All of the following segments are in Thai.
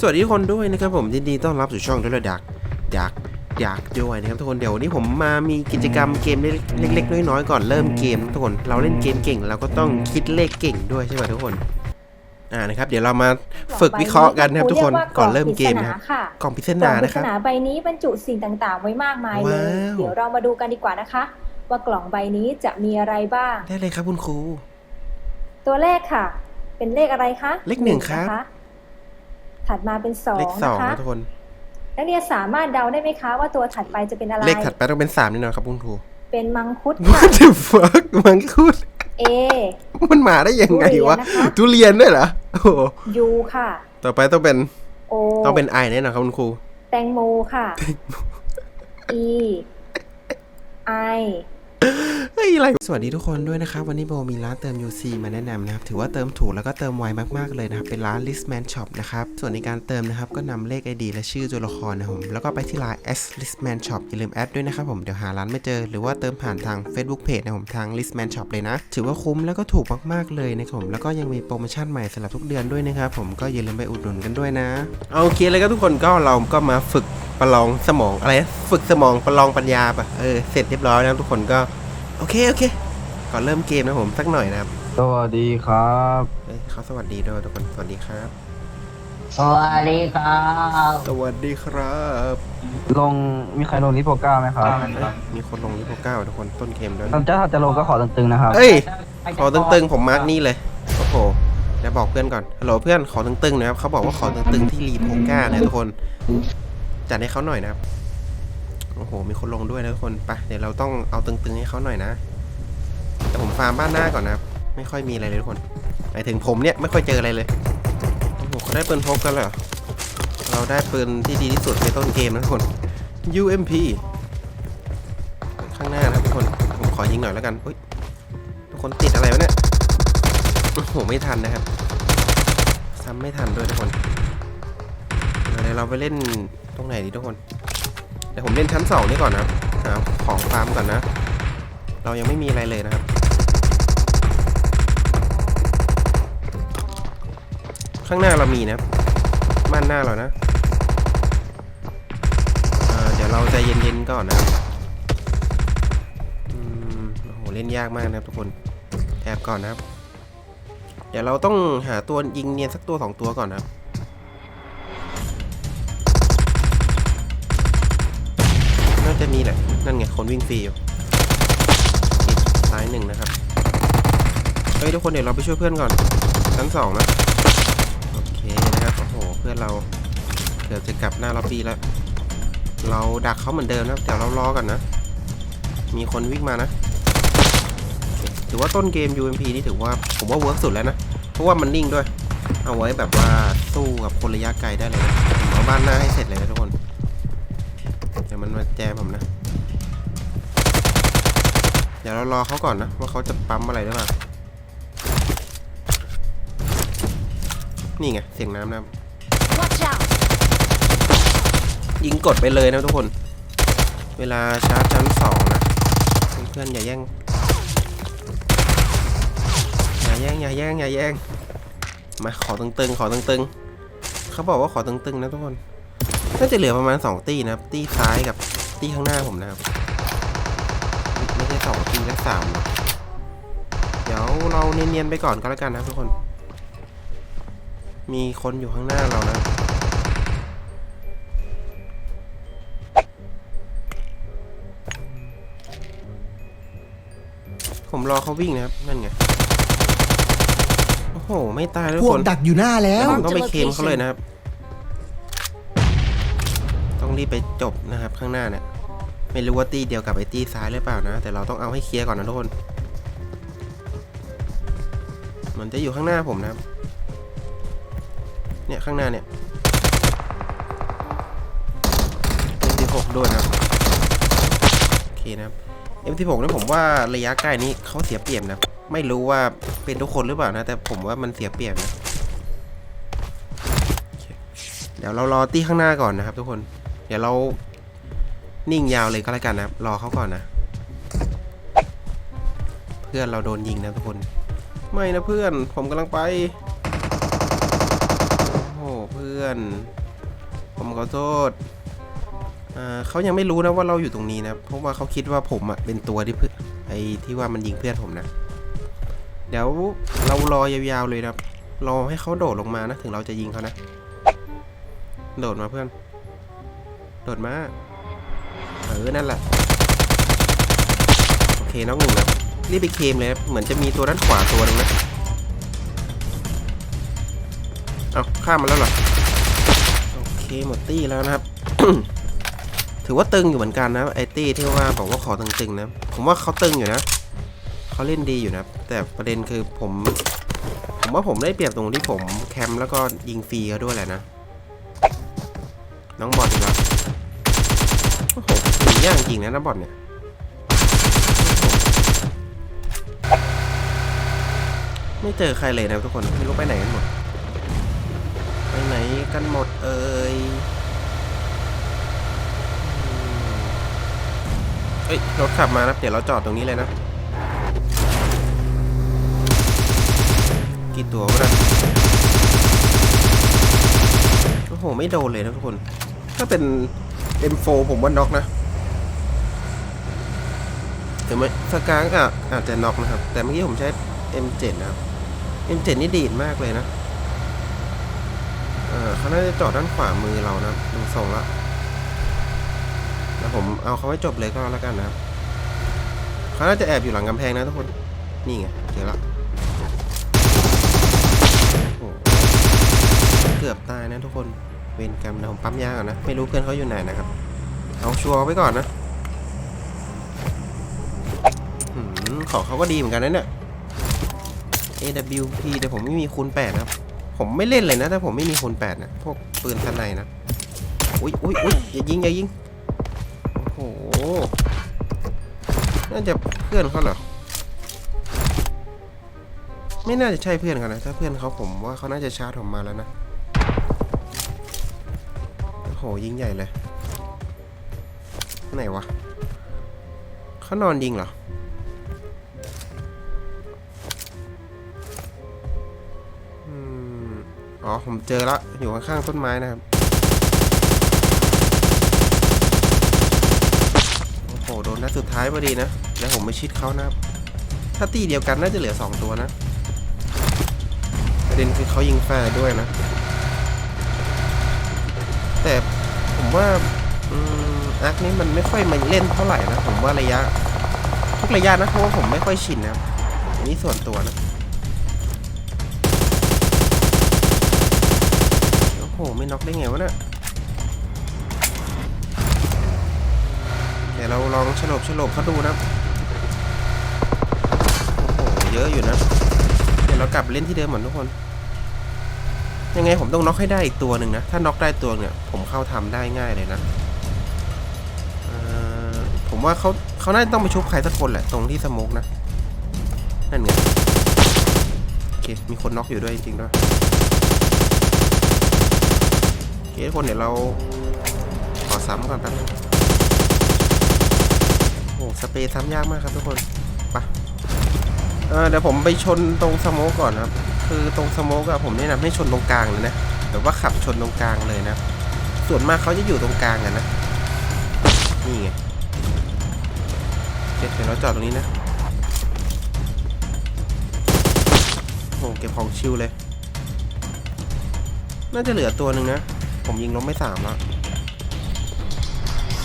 สวัสดีทุกคนด้วยนะครับผมยินดีต้อนรับสู่ช่องด้วยดักดักดักด้วยนะครับทุกคนเดี๋ยววันนี้ผมมามีกิจกรรมเกมเล็กๆน้อยๆก่อนเริ่มเกมนะทุกคนเราเล่นเกมเก่งเราก็ต้องคิดเลขเก่งด้วยใช่ไหมทุกคนอ่านะครับเดี๋ยวเรามาฝึกวิเคราะห์กันนะครับทุกคนก่อนเริ่มเกมนะครับค่ะกล่องพิศกล่นาองปรินะคศรับนาใบนี้บรรจุสิ่งต่างๆ ไว้มากมายเลยว้าวเดี๋ยวเรามาดูกันดีกว่านะคะ ว่ากล่องใบนี้จะมีอะไรบ้างได้เลยครับคุณครู ตัวแรกค่ะ เป็นเลขอะไรคะเลขหนึ่งครับะะ ถัดมาเป็นสองเลขสองนะคะนะทุกคนนักเรียนสามารถเดาได้ไหมคะว่าตัวถัดไปจะเป็นอะไร เลขถัดไปต้องเป็นสามแน่นอนครับคุณครูเป็นมังคุดค่ะ What the fuck มังคุด A มันมาได้ยังไงวะทุเรียนนะคะทุเรียนด้วยเหรอโอ้โห U ค่ะ ต่อไปต้องเป็น O ต้องเป็นไอแน่นอนครับคุณครู แตงโมค่ะ E I เฮ้ยอะไรสวัสดีทุกคนด้วยนะครับ วันนี้โบมีร้านเติม UC มาแนะนำนะครับ ถือว่าเติมถูกแล้วก็เติมไวมากๆเลยนะครับ เป็นร้าน Listman Shop นะครับ ส่วนในการเติมนะครับ ก็นำเลข ID และชื่อตัวละครนะผม แล้วก็ไปที่ไลน์ S Listman Shop อย่าลืมแอดด้วยนะครับผม เดี๋ยวหาร้านไม่เจอ หรือว่าเติมผ่านทาง Facebook Page นะผม ทาง Listman Shop เลยนะ ถือว่าคุ้มแล้วก็ถูกมากๆเลยนะครับผม แล้วก็ยังมีโปรโมชั่นใหม่สำหรับทุกเดือนด้วยนะครับผม ก็อย่าลืมไปอุดหนุนกันด้วยนะ โอเคเลยครับทุกคนก็เราก็มาฝึก ประลองสมองอะไรนะฝึกสมองประลองปัญญาปะเออเสร็จเรียบร้อยแล้วทุกคนก็ โอเคโอเคก่อนเริ่มเกมนะผมสักหน่อยนะครับสวัสดีครับเอ้ยเขาสวัสดีด้วยทุกคนสวัสดีครับ สวัสดีครับ สวัสดีครับลงมีใครลงลิโปก้าไหมครับมีคนลงลิโพเก้าทุกคนต้นเกมด้วยถ้าจะถ้าจะลงก็ขอตึงๆนะครับ เอ้ย ขอตึงๆผมมาร์กนี่เลยโอ้โหเดี๋ยวบอกเพื่อนก่อนฮัลโหลเพื่อนขอตึงๆนะครับเขาบอกว่าขอตึงๆที่รีโพก้านะทุกคน จัดให้เขาหน่อยนะครับโอ้โห มีคนลงด้วยนะทุกคนไปเดี๋ยวเราต้องเอาตึงๆให้เขาหน่อยนะ แต่ผมฟาร์มบ้านหน้าก่อนนะครับ ไม่ค่อยมีอะไรเลยทุกคนหมายถึงผมเนี่ยไม่ค่อยเจออะไรเลยโอ้โหเขาได้ปืนพกกันเหรอเราได้ปืนที่ดีที่สุดในต้นเกมนะทุกคน UMP ข้างหน้านะทุกคนผมขอยิงหน่อยแล้วกันอุ้ยทุกคนติดอะไรวะเนี่ยโอ้โหไม่ทันนะครับซ้ำไม่ทันด้วยทุกคนเดี๋ยวเราไปเล่น ตรงไหนดีทุกคนเดี๋ยวผมเล่นชั้นสองนี่ก่อนนะหาของฟาร์มก่อนนะ เรายังไม่มีอะไรเลยนะครับ ข้างหน้าเรามีนะบ้านหน้าเรานะเอ่อเดี๋ยวเราใจเย็นๆก่อนนะอืมโอ้โหเล่นยากมากนะครับทุกคนแอบก่อนนะครับ เดี๋ยวเราต้องหาตัวยิงเนียนสักตัวสองตัวก่อนนะครับ จะมีแหละ นั่นไง คนวิ่งฟรีอยู่อีกซ้ายหนึ่งนะครับ เฮ้ย ทุกคนเดี๋ยวเราไปช่วยเพื่อนก่อน ชั้นสองนะ โอเคนะครับ โอ้โห เพื่อนเราเกือบจะกลับหน้าล็อบบี้แล้ว เราดักเขาเหมือนเดิมนะครับเดี๋ยวเรารอก่อนนะ มีคนวิ่งมานะถือว่าต้นเกม UMP นี่ถือว่าผมว่าเวิร์กสุดแล้วนะ เพราะว่ามันนิ่งด้วย เอาไว้แบบว่าสู้กับคนระยะไกลได้เลยนะเอาบ้านหน้าให้เสร็จเลยนะทุกคน มันมาแจมผมนะ เดี๋ยวเรารอเขาก่อนนะ ว่าเขาจะปั๊มอะไรหรือเปล่า นี่ไง เสียงน้ำนะครับ Watch out ยิงกดไปเลยนะทุกคน เวลาชาร์จชั้นสองนะ เพื่อนๆอย่าแย่ง อย่าแย่งอย่าแย่งอย่าแย่ง มาขอตึงๆ ขอตึงๆ เขาบอกว่าขอตึงๆ นะทุกคน น่าจะเหลือประมาณ 2 ตีนะครับ ตีซ้ายกับตีข้างหน้าผมนะครับ ไม่ใช่สองตีและสามหรอกเดี๋ยวเราเนียนๆไปก่อนก็แล้วกันนะทุกคน มีคนอยู่ข้างหน้าเรานะผมรอเขาวิ่งนะครับ นั่นไง โอ้โห ไม่ตายเลยพทุวกกคนดักอยู่หน้าแล้ว ผมต้องไปเคลมเขาเลยนะครับต้อง รีบไปจบนะครับข้างหน้าเนี่ยไม่รู้ว่าตีเดียวกับไอ้ตีซ้ายหรือเปล่านะ แต่เราต้องเอาให้เคลียร์ก่อนนะทุกคนมันจะอยู่ข้างหน้าผมนะครับเนี่ยข้างหน้าเนี่ยเป็นที่หกด้วยนะครับโอเคนะครับ M16 เนี่ยผมว่าระยะใกล้นี้เขาเสียเปรียบนะ ไม่รู้ว่าเป็นทุกคนหรือเปล่านะ แต่ผมว่ามันเสียเปรียบนะ เดี๋ยวเรารอตี้ข้างหน้าก่อนนะครับทุกคน เดี๋ยวเรานิ่งยาวเลยก็แล้วกันนะครับ รอเขาก่อนนะ เพื่อนเราโดนยิงนะทุกคน ไม่นะเพื่อน ผมกำลังไป โอ้โหเพื่อน ผมขอโทษอ่าเขายังไม่รู้นะว่าเราอยู่ตรงนี้นะ เพราะว่าเขาคิดว่าผมอะเป็นตัวที่เพื่อไอ้ที่ว่ามันยิงเพื่อนผมนะ เดี๋ยวเรารอยาวๆเลยนะรอให้เขาโดดลงมานะ ถึงเราจะยิงเขานะ โดดมาเพื่อน โดดมา เออ นั่นแหละ โอเค น้องหนึ่งนะรีบไปเคมเลยเหมือนจะมีตัวด้านขวาตัวหนึงนะ เอาข้ามมาแล้วหรอ โอเค หมดตี้แล้วนะครับ ถือว่าตึงอยู่เหมือนกันนะ ไอตี้ที่ว่าบอกว่าขอตึงๆนะ ผมว่าเขาตึงอยู่นะ เขาเล่นดีอยู่นะ แต่ประเด็นคือผม ผมว่าผมได้เปรียบตรงที่ผมแคมป์แล้วก็ยิงฟรีเขาด้วยแหละนะ น้องบอลอีกแล้วโอ้โหยิงยากจริงนะน้องบอลเนี่ยไม่เจอใครเลยนะทุกคนไม่รู้ไปไหนกันหมด ไปไหนกันหมดเอ่ยเอ้ยรถขับมานะเดี๋ยวเราจอดตรงนี้เลยนะกี่ตัววะนะโอ้โหไม่โดนเลยนะทุกคน ถ้าเป็น M4 ผมว่าน็อกนะ ถึงไหมสกางอะอาจจะน็อกนะครับ แต่เมื่อกี้ผมใช้ M7 นะครับ M7 นี่ดีดมากเลยนะเขาน่าจะจอดด้านขวามือเรานะดูทรงละแล้วผมเอาเขาให้จบเลยก็แล้วกันนะครับเขาน่าจะแอบอยู่หลังกำแพงนะทุกคน นี่ไงเจอละเกือบตายนะทุกคน เวรกรรมนะผมปั๊มยาก่อนนะ ไม่รู้เพื่อนเขาอยู่ไหนนะครับ เอาชัวร์ไว้ก่อนนะ ของเขาก็ดีเหมือนกันนะเนี่ย AWP แต่ผมไม่มีคูณ8นะครับผมไม่เล่นเลยนะถ้าผมไม่มีคูณ8นะพวกปืนสไนนะอุ้ยอุ้ยอุ้ยอย่ายิงอย่ายิงโอ้โหน่าจะเพื่อนเขาเหรอไม่น่าจะใช่เพื่อนเขานะถ้าเพื่อนเขาผมว่าเขาน่าจะชาร์จผมมาแล้วนะโอ้โหยิงใหญ่เลยไหนวะเขานอนยิงเหรอ อ๋อ ผมเจอละอยู่ข้างๆต้นไม้นะครับ โอ้โห โดนนัดสุดท้ายพอดีนะ แล้วผมไม่ชิดเขานะครับ ถ้าตีเดียวกันน่าจะเหลือ 2 ตัวนะ ประเด็นคือเขายิงแฟร์ด้วยนะ แต่ผมว่าอืมอาร์คนี้มันไม่ค่อยมาเล่นเท่าไหร่นะ ผมว่าระยะ ทุกระยะนะ เพราะว่าผมไม่ค่อยชินนะครับอันนี้ส่วนตัวนะ โอ้โหไม่น็อกได้ไงวะเนี่ยเดี๋ยวเราลองฉลบฉลบเขาดูนะโอ้โหเยอะอยู่นะ เดี๋ยวเรากลับเล่นที่เดิมเหมือนทุกคน ยังไงผมต้องน็อกให้ได้อีกตัวหนึ่งนะ ถ้าน็อกได้ตัวเนี่ย ผมเข้าทำได้ง่ายเลยนะผมว่าเขาเขาน่าจะต้องไปชุบใครสักคนแหละตรงที่สโมกนะ นั่นไงโอเคมีคนน็อกอยู่ด้วยจริงๆด้วย โอ เคทุกคนเดี๋ยวเราขอซ้ำก่อนแป๊บนึงโอ้โหสเปรย์ซ้ำยากมากครับทุกคนไปะเเดี๋ยวผมไปชนตรงสโมกก่อนนะครับ คือตรงสโมกอะผมแนะนำให้ชนตรงกลางเลยนะแบบว่าขับชนตรงกลางเลยนะ ส่วนมากเขาจะอยู่ตรงกลางกันนะ นี่ไงเคเดี๋ยวเราจอดตรงนี้นะโอ้โหเก็บของชิวเลย น่าจะเหลือตัวหนึ่งนะ ผมยิงล้มไม่สามแล้ว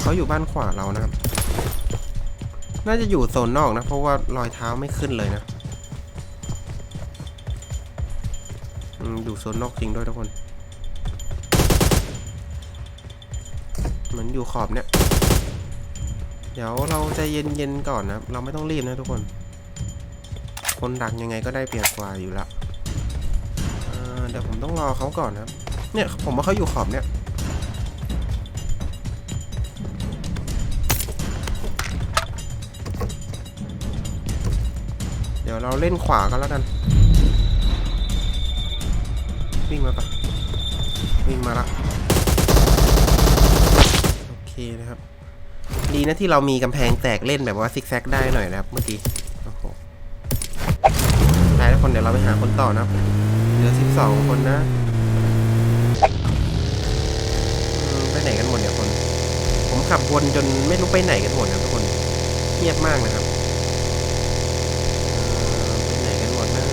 เขาอยู่บ้านขวาเรานะครับ น่าจะอยู่โซนนอกนะ เพราะว่ารอยเท้าไม่ขึ้นเลยนะอยู่โซนนอกจริงด้วยทุกคน เหมือนอยู่ขอบเนี่ย เดี๋ยวเราใจเย็นๆก่อนนะ เราไม่ต้องรีบนะทุกคน คนดักยังไงก็ได้เปรียบกว่าอยู่แล้วเดี๋ยวผมต้องรอเขาก่อนนะ เนี่ยผมว่าเขาอยู่ขอบเนี่ยเดี๋ยวเราเล่นขวากันแล้วกัน วิ่งมาปะวิ่งมาละโอเคนะครับ ดีนะที่เรามีกำแพงแตกเล่นแบบว่าซิกแซกได้หน่อยนะครับเมื่อกี้โอ้โหได้ทุกคนเดี๋ยวเราไปหาคนต่อนะครับเหลือ 12 คนนะ กันหมดเนี่ยคน ผมขับวนจนไม่รู้ไปไหนกันหมดนะทุกคนเงียบมากนะครับไปไหนกันหมดนะ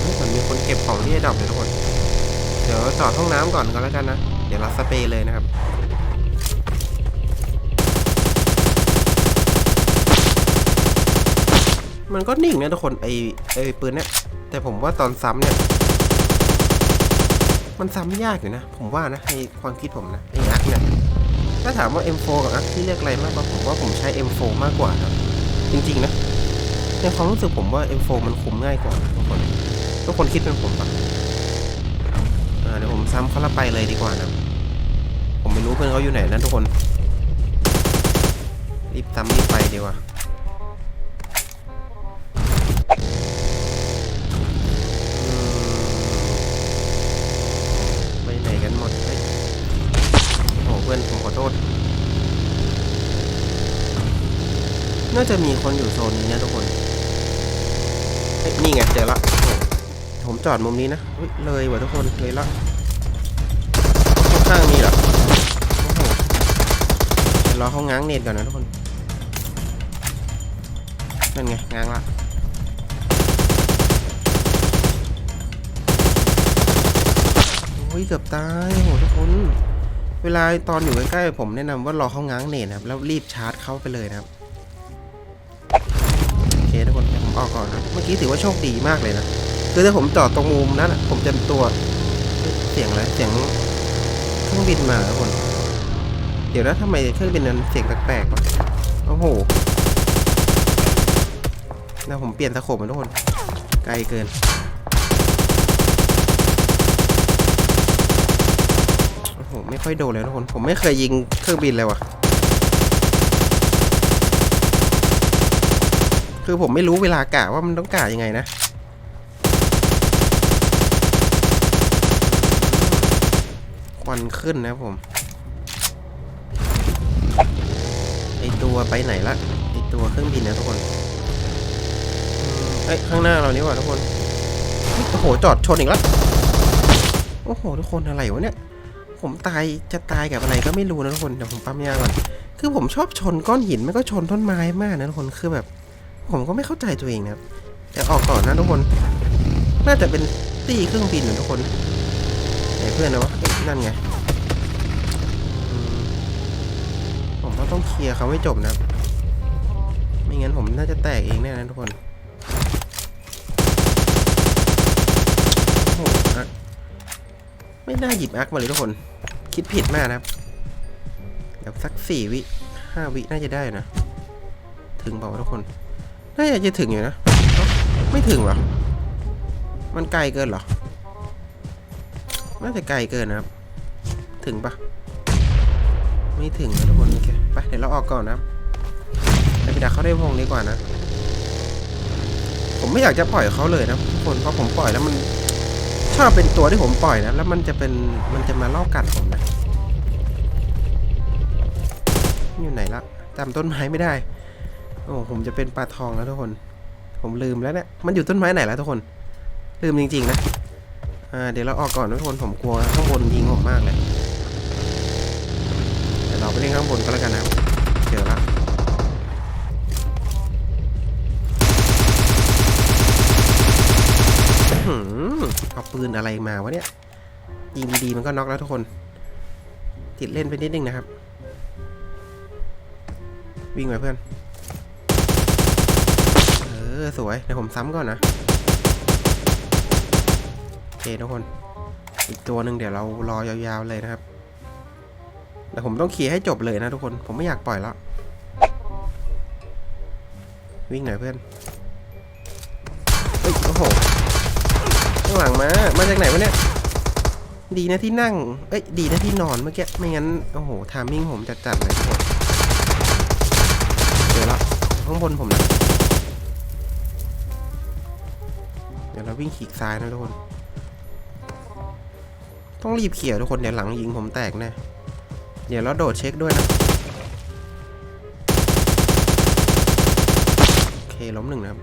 เฮ้ยเหมือนมีคนเก็บของที่ไอ้ดอกเลยทุกคน เดี๋ยวจอดห้องน้ำก่อนก็แล้วกันนะ เดี๋ยวเราสเปรย์เลยนะครับมันก็นิ่งนะทุกคนไอไอปืนเนี่ยแต่ผมว่าตอนซ้ำเนี่ย มันซ้ำยากอยู่นะ ผมว่านะในความคิดผมนะไอ้อักเนี่ยถ้าถามว่า M4 กับอักที่เรียกอะไรมากกว่าผมว่าผมใช้ M4 มากกว่าครับจริงๆนะในความรู้สึกผมว่า M4 มันคุมง่ายกว่าทุกคนทุกคนคิดเป็นผมปะอ่าเดี๋ยวผมซ้ำเขาละไปเลยดีกว่านะผมไม่รู้เพื่อนเขาอยู่ไหนนะทุกคน รีบซ้ำรีบไปดีกว่า น่าจะมีคนอยู่โซนนี้นะทุกคนนี่ไงเจอละ ผมจอดมุมนี้นะเลยว่ะทุกคนเลยละข้างๆมีเหรอเดี๋ยวรอเขาง้างเน็ตก่อนนะทุกคน นั่นไง ง้างละโอ้ยเกือบตายโหทุกคน เวลาตอนอยู่ใกล้ๆผมแนะนำว่ารอเขาง้างเน็ตนะครับ แล้วรีบชาร์จเข้าไปเลยนะครับ ออกก่อนนะเมื่อกี้ถือว่าโชคดีมากเลยนะ คือถ้าผมจอดตรงมุมนั้นผมจะตัวเสียงอะไร เสียงเครื่องบินมาคน เดี๋ยวนะทำไมเครื่องบินนั้นเสียงแปลกๆวะ โอ้โหนะผมเปลี่ยนตะโขบมาทุกคน ไกลเกิน โอ้โห ไม่ค่อยโดนเลยทุกคน ผมไม่เคยยิงเครื่องบินเลยว่ะ คือผมไม่รู้เวลากะว่ามันต้องกะยังไงนะ ควันขึ้นนะผม ไอตัวไปไหนละ ไอตัวเครื่องบินนะทุกคน เอ้ยข้างหน้าเรานี่ว่าทุกคน โอ้โห จอดชนอีกแล้ว โอ้โห ทุกคนอะไรวะเนี่ย ผมตายจะตายกับอะไรก็ไม่รู้นะทุกคน เดี๋ยวผมปั๊มยาก่อน คือผมชอบชนก้อนหินไม่ก็ชนต้นไม้มากนะทุกคน คือแบบ ผมก็ไม่เข้าใจตัวเองนะครับแต่ออกก่อนนะทุกคน น่าจะเป็นตีเครื่องบินนะทุกคนไหนเพื่อนนะวะนั่นไงผมก็ต้องเคลียร์เขาให้จบนะครับไม่งั้นผมน่าจะแตกเองแน่นะทุกคนโอ้โหอักไม่น่าหยิบอักมาเลยทุกคน คิดผิดมากนะครับเดี๋ยวสักสี่วิห้าวิน่าจะได้นะ ถึงเปล่าวะทุกคน น่าจะถึงอยู่นะ ไม่ถึงหรอ มันไกลเกินหรอ น่าจะไกลเกินนะครับ ถึงปะไม่ถึงนะทุกคนโอเคไปเดี๋ยวเราออกก่อนนะครับไปดักเขาได้วงดีกว่านะ ผมไม่อยากจะปล่อยเขาเลยนะทุกคนเพราะผมปล่อยแล้วมันชอบเป็นตัวที่ผมปล่อยนะ แล้วมันจะเป็นมันจะมาลอบกัดผมนะอยู่ไหนละจำต้นไม้ไม่ได้ อ้ผมจะเป็นปลาทองแล้วทุกคน ผมลืมแล้วเนี่ยมันอยู่ต้นไม้ไหนแล้วทุกคน ลืมจริงๆนะอ่าเดี๋ยวเราออกก่อนนะทุกคนผมกลัวข้างบนยิงผมมากเลยเดี๋ยวเราไปเล่นข้างบนก็แล้วกันนะเจอละอื้อหือเอาปืนอะไรมาวะเนี่ยยิงดีๆมันก็น็อกแล้วทุกคน ติดเล่นไปนิดนึงนะครับ วิ่งไปเพื่อน ออสวย เดี๋ยวผมซ้ำก่อนนะ โอเคทุกคน อีกตัวหนึ่งเดี๋ยวเรารอยาวๆเลยนะครับแต่ผมต้องเคลียร์ให้จบเลยนะทุกคน ผมไม่อยากปล่อยแล้ว วิ่งหน่อยเพื่อน เฮ้ย โอ้โห ข้างหลังมา มาจากไหนวะเนี่ย ดีนะที่นั่ง เอ้ย ดีนะที่นอนเมื่อกี้ ไม่งั้น โอ้โห ทามมิ่งผมจัดๆเลยทุกคนเดี๋ยวละข้างบนผมนะ วิ่งขีกซ้ายนะทุกคน ต้องรีบเขี่ยทุกคนเดี๋ยวหลังยิงผมแตกแน่เดี๋ยวเราโดดเช็คด้วยนะ โอเคล้มหนึ่งนะครับ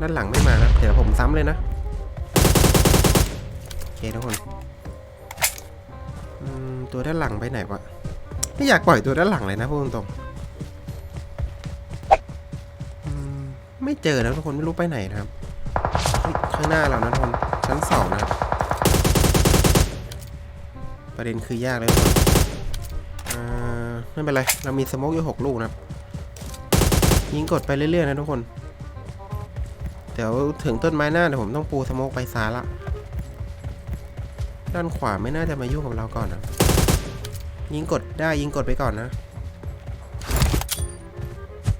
ด้านหลังไม่มานะ เดี๋ยวผมซ้ำเลยนะ โอเคทุกคนตัวด้านหลังไปไหนวะ ไม่อยากปล่อยตัวด้านหลังเลยนะพูดตรงๆ ไม่เจอนะทุกคนไม่รู้ไปไหนนะครับ ข้างหน้าเรานะทุกคนชั้นสองนะ ประเด็นคือยากเลยทุกคนไม่เป็นไร เรามีสโมกอยู่หกลูกนะครับ ยิงกดไปเรื่อยๆนะทุกคน เดี๋ยวถึงต้นไม้หน้าเดี๋ยวผมต้องปูสโมกไปซ้ายละ ด้านขวาไม่น่าจะมายุ่งกับเราก่อนนะยิงกดได้ยิงกดไปก่อนนะ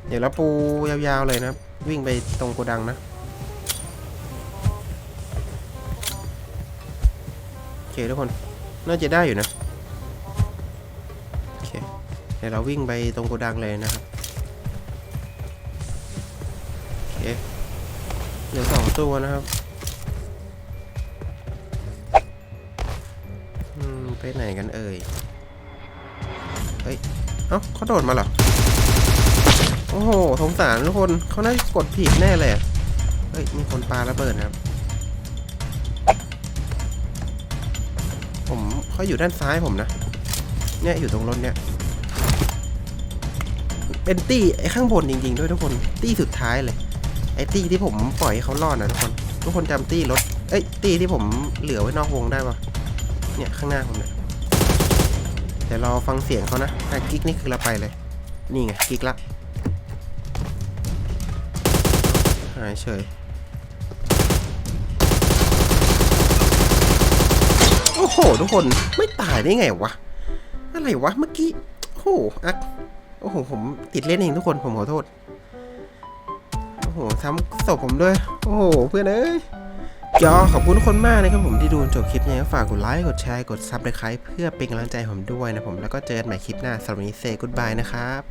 เดี๋ยวเราปูยาวๆเลยนะ วิ่งไปตรงโกดังนะโอเคทุกคนน่าจะได้อยู่นะโอเคเดี๋ยวเราวิ่งไปตรงโกดังเลยนะครับโอเคเหลือสองตัวนะครับอืมไปไหนกันเอ่ยเฮ้ยเอ้าเขาโดดมาเหรอ โอ้โหสงสารทุกคนเขาน่าจะกดผิดแน่เลยเฮ้ย มีคนปาระเบิดนะครับ ผมเขาอยู่ด้านซ้ายผมนะ เนี่ยอยู่ตรงรถเนี่ย เป็นตี้ไอ้ข้างบนจริง ๆ ด้วยทุกคน ตี้สุดท้ายเลย ไอ้ตี้ที่ผมปล่อยให้เขารอดนะทุกคน ทุกคนจำตี้รถ เอ้ย ตี้ที่ผมเหลือไว้นอกวงได้ปะเนี่ยข้างหน้าผมเนี่ยเดี๋ยวรอฟังเสียงเขานะถ้ากิ๊กนี่คือเราไปเลย นี่ไงกิ๊กละ หายเฉย โอ้โห ทุกคนไม่ตายได้ไงวะ อะไรวะ เมื่อกี้ โอ้โหอักโอ้โห ผมติดเล่นเองทุกคน ผมขอโทษ โอ้โหซ้ำศพผมด้วย โอ้โห เพื่อนเอ้ยยอขอบคุณทุกคนมากนะครับผมที่ดูจบคลิปนี้ฝากกดไลค์ กดแชร์ กดซับสไครต์เพื่อเป็นกำลังใจผมด้วยนะผม แล้วก็เจอกันใหม่คลิปหน้าสำหรับวันนี้เซกุดบายนะครับ